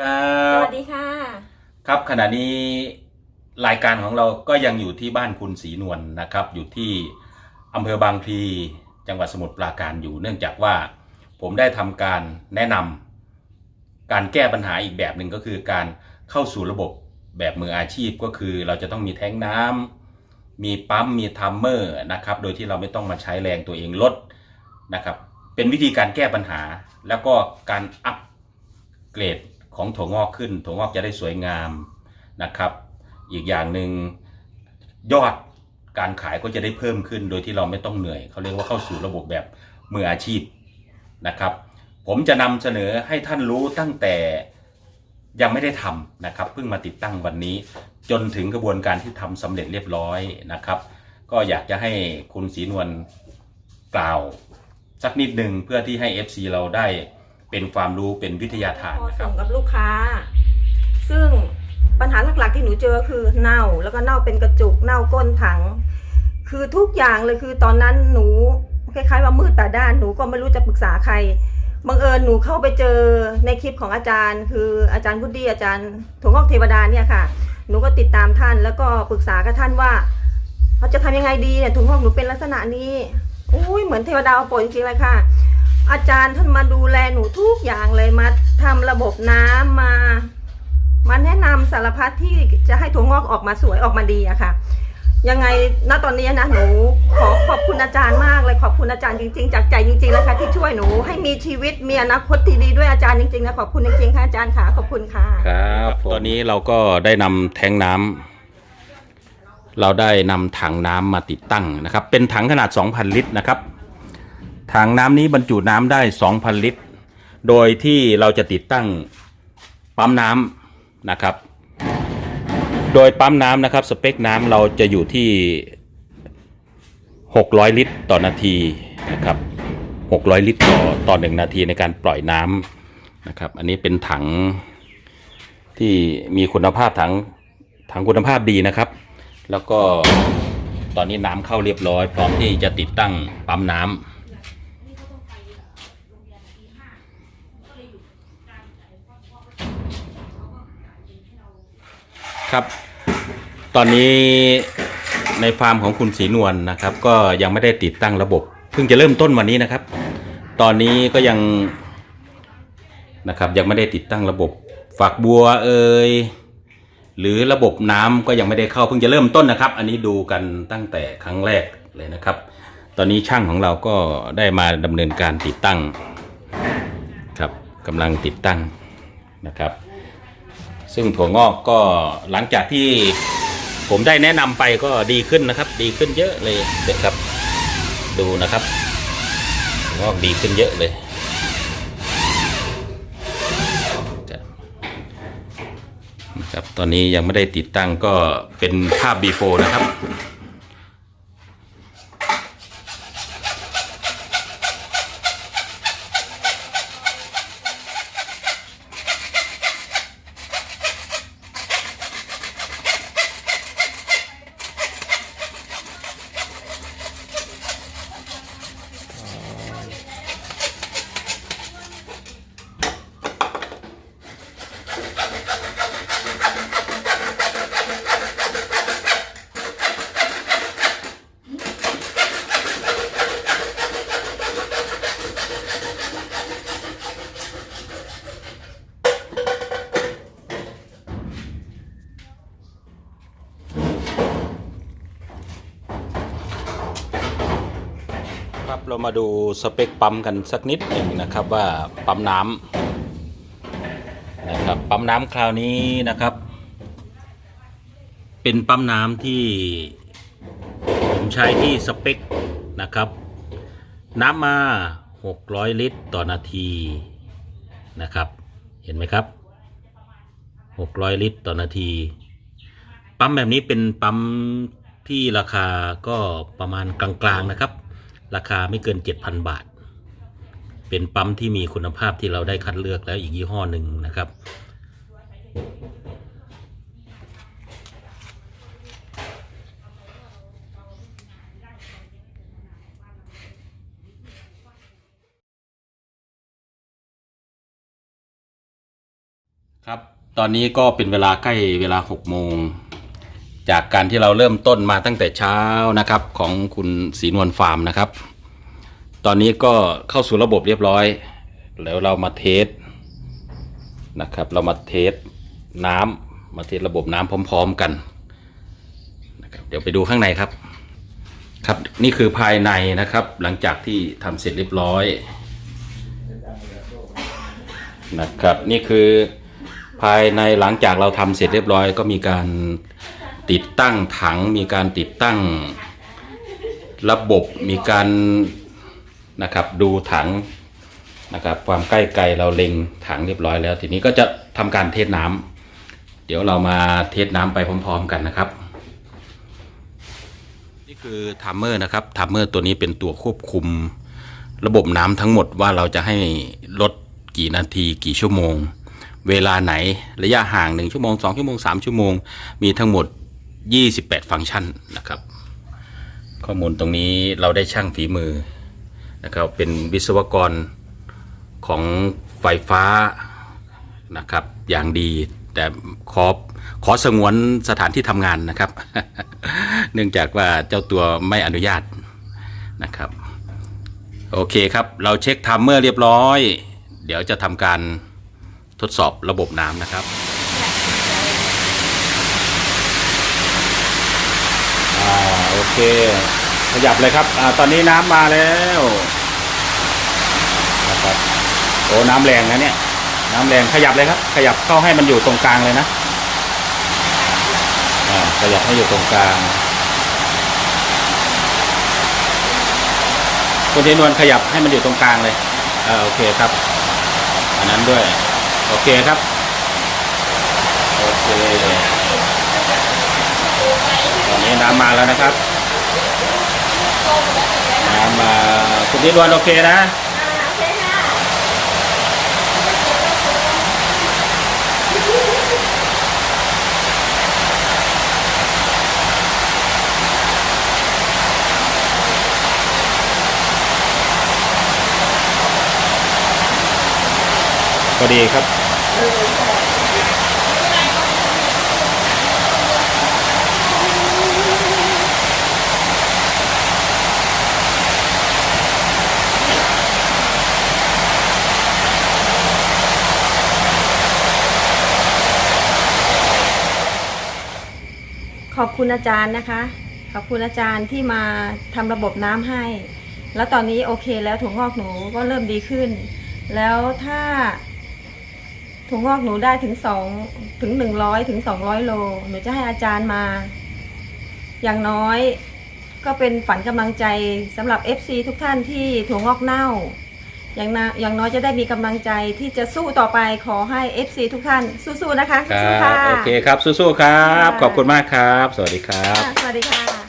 ครัสบวัสดีค่ะ ครับขณะนี้รายการของเราก็ยังอยู่ที่บ้านคุณศรีนวลนะครับ อยู่ที่อำเภอบางพลีจังหวัดสมุทรปราการอยู่ เนื่องจากว่าผมได้ทำการแนะนำการแก้ปัญหาอีกแบบหนึ่งก็คือการเข้าสู่ระบบแบบมืออาชีพก็คือเราจะต้องมีแท้งน้ำมีปั๊มมีทัมเมอร์นะครับ โดยที่เราไม่ต้องมาใช้แรงตัวเองลดนะครับ เป็นวิธีการแก้ปัญหาแล้วก็การอัพเกรด ของถั่วงอกขึ้นถั่วงอกจะได้สวยงามนะครับ อีกอย่างหนึ่งยอดการขายก็จะได้เพิ่มขึ้นโดยที่เราไม่ต้องเหนื่อยเขาเรียกว่าเข้าสู่ระบบแบบมืออาชีพนะครับ ผมจะนำเสนอให้ท่านรู้ตั้งแต่ยังไม่ได้ทำนะครับเพิ่งมาติดตั้งวันนี้ จนถึงกระบวนการที่ทำสำเร็จเรียบร้อยนะครับ ก็อยากจะให้คุณศรีนวลกล่าวสักนิดหนึ่งเพื่อที่ให้ FC เราได้ เป็นความรู้เป็นวิทยาทานพอนะครัส่บ งกับลูกค้า ซึ่งปัญหาหลักๆที่หนูเจอคือเน่า แล้วก็เน่าเป็นกระจุกเน่าก้นถัง คือทุกอย่างเลยคือตอนนั้นหนูคล้ายๆว่ามืดแตาด้านหนูก็ไม่รู้จะปรึกษาใครบังเอิญหนูเข้าไปเจอในคลิปของอาจารย์ คืออาจารย์พุดดี้อาจารย์ถั่วงอกเทวดาเนี่ยค่ะ หนูก็ติดตามท่านแล้วก็ปรึกษากับท่านว่าเขาจะทำยังไงดีเนี่ยถุงงอกหนูเป็นลักษณะนี้อุ้ยเหมือนเทวดาเอาโปรดจริงๆเลยค่ะ อาจารย์ท่านมาดูแลหนูทุกอย่างเลยมาทำระบบน้ำมามาแนะนำสารพัดที่จะให้ถั่วงอกออกมาสวยออกมาดีอะค่ะ ยังไงณตอนนี้นะหนูขอขอบคุณอาจารย์มากเลยขอบคุณอาจารย์จริง ๆ จากใจจริงๆแล้วค่ะที่ช่วยหนูให้มีชีวิตมีอนาคตที่ดีด้วยอาจารย์จริงๆนะขอบคุณจริงๆค่ะอาจารย์ค่ะขอบคุณค่ะ ครับตอนนี้เราก็ได้นำแทงน้ำเราได้นำถังน้ำมาติดตั้งนะครับ เป็นถังขนาด 2,000 ลิตรนะครับ ถังน้ำนี้บรรจุน้ำได้ 2,000 ลิตร โดยที่เราจะติดตั้งปั๊มน้ำนะครับ โดยปั๊มน้ำนะครับ สเปคน้ำเราจะอยู่ที่ 600 ลิตรต่อนาทีนะครับ 600 ลิตรต่อต่อหนึ่งนาทีในการปล่อยน้ำนะครับ อันนี้เป็นถังที่มีคุณภาพถังถังคุณภาพดีนะครับ แล้วก็ตอนนี้น้ำเข้าเรียบร้อย พร้อมที่จะติดตั้งปั๊มน้ำ ครับ ตอนนี้ในฟาร์มของคุณศรีนวลนะครับ ก็ยังไม่ได้ติดตั้งระบบ เพิ่งจะเริ่มต้นวันนี้นะครับ ตอนนี้ก็ยังนะครับยังไม่ได้ติดตั้งระบบฝักบัวเอ่ยหรือระบบน้ำก็ยังไม่ได้เข้าเพิ่งจะเริ่มต้นนะครับ อันนี้ดูกันตั้งแต่ครั้งแรกเลยนะครับ ตอนนี้ช่างของเราก็ได้มาดำเนินการติดตั้งครับกำลังติดตั้งนะครับ ซึ่งถั่วงอกก็หลังจากที่ผมได้แนะนำไปก็ดีขึ้นนะครับ ดีขึ้นเยอะเลยเด็กครับ ดูนะครับงอกดีขึ้นเยอะเลยนะครับตอนนี้ยังไม่ได้ติดตั้งก็เป็นภาพ before นะครับ ครับเรามาดูสเปคปั๊มกันสักนิดหนึ่งนะครับว่าปั๊มน้ำนะครับปั๊มน้ำคราวนี้นะครับ เป็นปั๊มน้ำที่ผมใช้ที่สเปคนะครับ น้ำมา 600 ลิตรต่อนาทีนะครับ เห็นไหมครับ 600 ลิตรต่อนาที ปั๊มแบบนี้เป็นปั๊มที่ราคาก็ประมาณกลางๆนะครับ ราคาไม่เกิน 7,000 บาท เป็นปั๊มที่มีคุณภาพที่เราได้คัดเลือกแล้วอีกยี่ห้อหนึ่งนะครับ ครับ ตอนนี้ก็เป็นเวลาใกล้เวลา6โมง จากการที่เราเริ่มต้นมาตั้งแต่เช้านะครับของคุณศรีนวลฟาร์มนะครับ ตอนนี้ก็เข้าสู่ระบบเรียบร้อย แล้วเรามาเทสนะครับ เรามาเทสน้ำมาเทสระบบน้ำพร้อม ๆกันนะครับเดี๋ยวไปดูข้างในครับ ครับนี่คือภายในนะครับ หลังจากที่ทำเสร็จเรียบร้อยนะครับ นี่คือภายในหลังจากเราทำเสร็จเรียบร้อย ก็มีการ ติดตั้งถัง มีการติดตั้งระบบมีการนะครับดูถังนะครับความใกล้ไกลเราเล็งถังเรียบร้อยแล้ว ทีนี้ก็จะทำการเทสน้ำเดี๋ยวเรามาเทสน้ำไปพร้อม ๆ กันนะครับ นี่คือทัมเมอร์นะครับทัมเมอร์ตัวนี้เป็นตัวควบคุมระบบน้ำทั้งหมดว่าเราจะให้ลดกี่นาทีกี่ชั่วโมง เวลาไหนระยะห่าง 1 ชั่วโมง 2 ชั่วโมง 3 ชั่วโมง มีทั้งหมด 28 ฟังก์ชันนะครับ ข้อมูลตรงนี้เราได้ช่างฝีมือนะครับเป็นวิศวกรของไฟฟ้านะครับอย่างดีแต่ขอขอสงวนสถานที่ทำงานนะครับ เนื่องจากว่าเจ้าตัวไม่อนุญาตนะครับโอเคครับ เราเช็คทัมเมอร์เรียบร้อย เดี๋ยวจะทำการทดสอบระบบน้ำนะครับ อ่าโอ เค ขยับเลยครับอ่าตอนนี้น้ำมาแล้วนะครับโอ้น้ำแรงนะเนี่ย น้ำแรงขยับเลยครับ ขยับเข้าให้มันอยู่ตรงกลางเลยนะอ่าขยับให้อยู่ตรงกลางคุณเทนวลขยับให้มันอยู่ตรงกลางเลยอ่าโอเคครับ อันนั้นด้วย โอเคครับ โอเคตอนนี้น้ำมาแล้วนะครับ มาคุณนิดวนโอเคนะ พอดีครับ คุณอาจารย์นะคะ ขอบคุณอาจารย์ที่มาทำระบบน้ำให้ แล้วตอนนี้โอเคแล้วถั่วงอกหนูก็เริ่มดีขึ้น แล้วถ้าถั่วงอกหนูได้ถึงสองถึงหนึ่งร้อยถึงสองร้อยโล หนูจะให้อาจารย์มา อย่างน้อยก็เป็นฝันกำลังใจสำหรับ FC ทุกท่านที่ถั่วงอกเน่า อย่างนาอย่างน้อยจะได้มีกำลังใจที่จะสู้ต่อไปขอให้ FC ทุกท่านสู้ๆนะคะครัสู้ๆค่ะบโอเคครับ สู้ๆครับ ค่ะ ขอบคุณมากครับ สวัสดีครับสวัสดีค่ะ